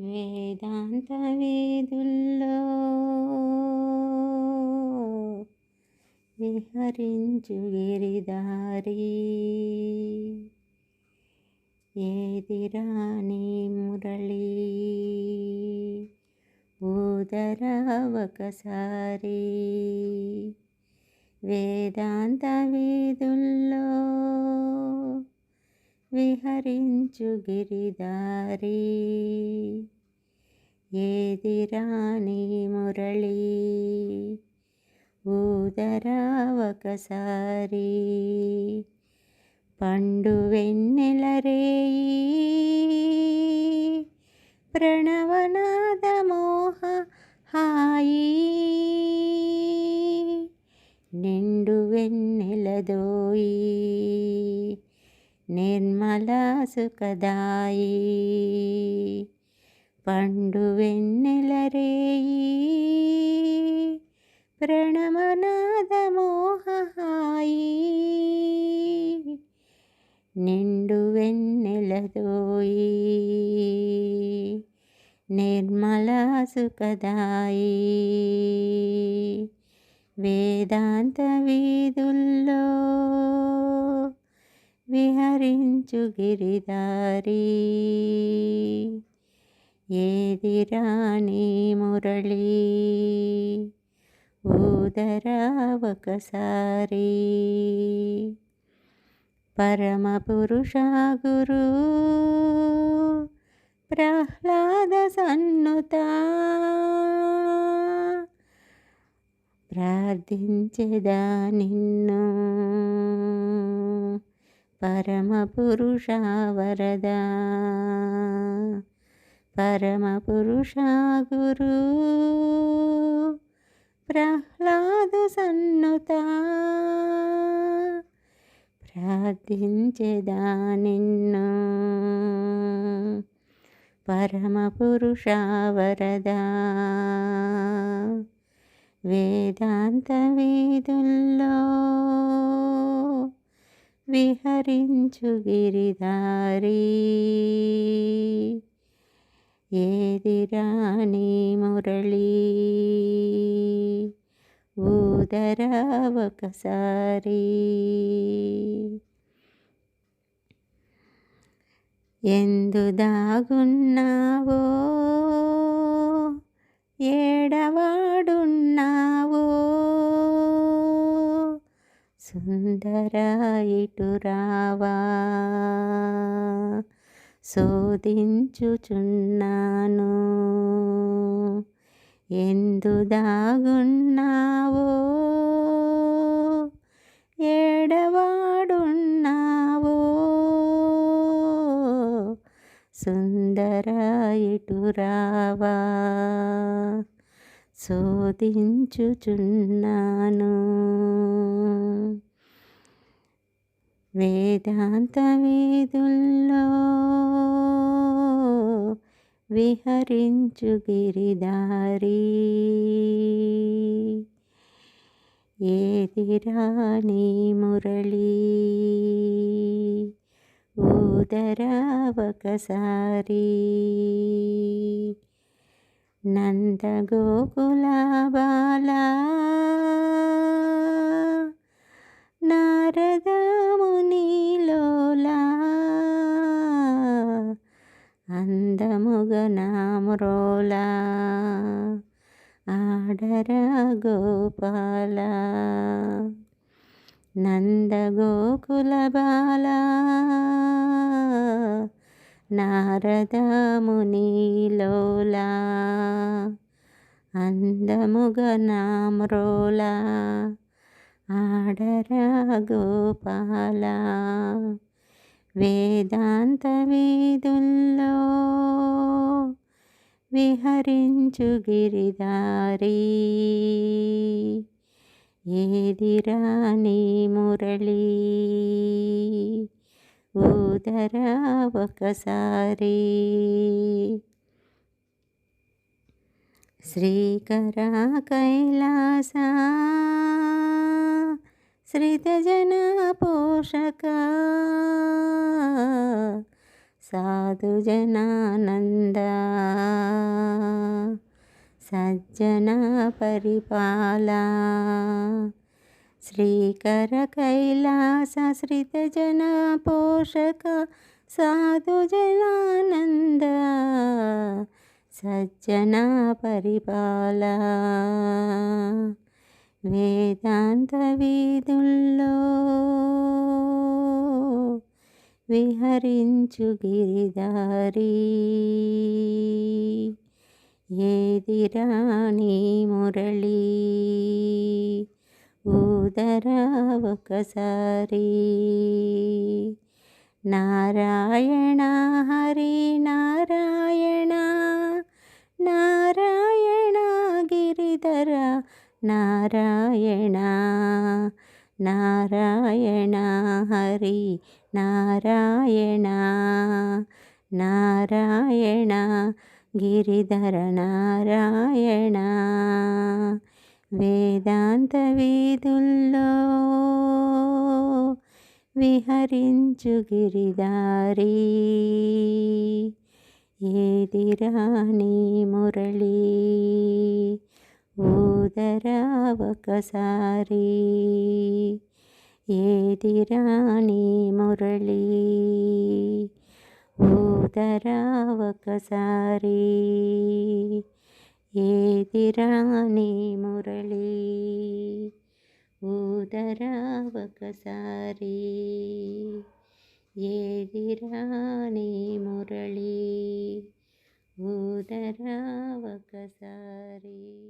వేదాంత వేదుల్లో విహరించు గిరిదారి ఏదిరాని మురళి ఊదర ఒకసారి వేదాంత వీధుల్లో విహరించు గిరిదారి ఏది రాణి మురళి ఊదరా ఒకసారి పండు వెన్నెల రేయి ప్రణవనాద మోహ హాయి. నిన్న సుఖదాయి పండు వెన్నెల రేయి. ప్రణమనాద మోహాయి నిండు వెన్నెలదోయి నిర్మల సుఖదాయి వేదాంత వీధుల్లో విహరించు గిరిదారి ఏదిరాని మురళి ఊదరా ఒకసారి. పరమ పురుష గురు ప్రహ్లాద సన్నుత. ప్రార్థించెదా నిన్ను? పరమపురుష వరద పరమపురుష గురు ప్రహ్లాదు సన్నుత. ప్రార్థించేదా నిన్ను పరమపురుష వరద వేదాంత వీధుల్లో విహరించు గిరిదారి ఏదిరాని మురళీ? ఊదరా ఒకసారి ఎందు దాగున్నావో సుందర ఇటురావా శోధించుచున్నాను. ఎందు దాగున్నావో? ఏడవాడున్నావో? సుందర ఇటురావా శోధించుచున్నాను. వేదాంత వేదుల్లో విహరించు గిరిదారి ఏదిరాని మురళి? ఊదరా ఒకసారి నందగోకుల బాలా నారదమునిలోలా. అందముగ నామరోలా. ఆడర గోపాల. నందగోకుల బాలా నారదమునిలోలా అందముగ నామ్రోలా ఆడర గోపాల వేదాంత వీధుల్లో విహరించు గిరిదారి ఏదిరాని మురళీ? ఊదరా ఒకసారి శ్రీకర కైలాస శ్రీతజన పోషక సాధుజనానంద సజ్జన పరిపాలా శ్రీకర కైలాస శ్రితజన పోషక సాధుజనానంద సజ్జన పరిపాలా వేదాంత వీధుల్లో విహరించు గిరిదారి ఏదిరాణి మురళి ఊదరా ఒకసారి. నారాయణ హరి నారాయణ నారాయణ గిరిధర నారాయణ నారాయణ హరి నారాయణ నారాయణ గిరిధర నారాయణ. వేదాంత వీధుల్లో విహరించు గిరిదారి ఏదిరాని మురళి ఊదరా ఒకసారి. ఏదిరాని మురళి ఊదరా ఒకసారి. ఏదిరాని మురళి? ఊదరా ఒకసారి ఏదిరాని మురళి? ఊదరా ఒకసారి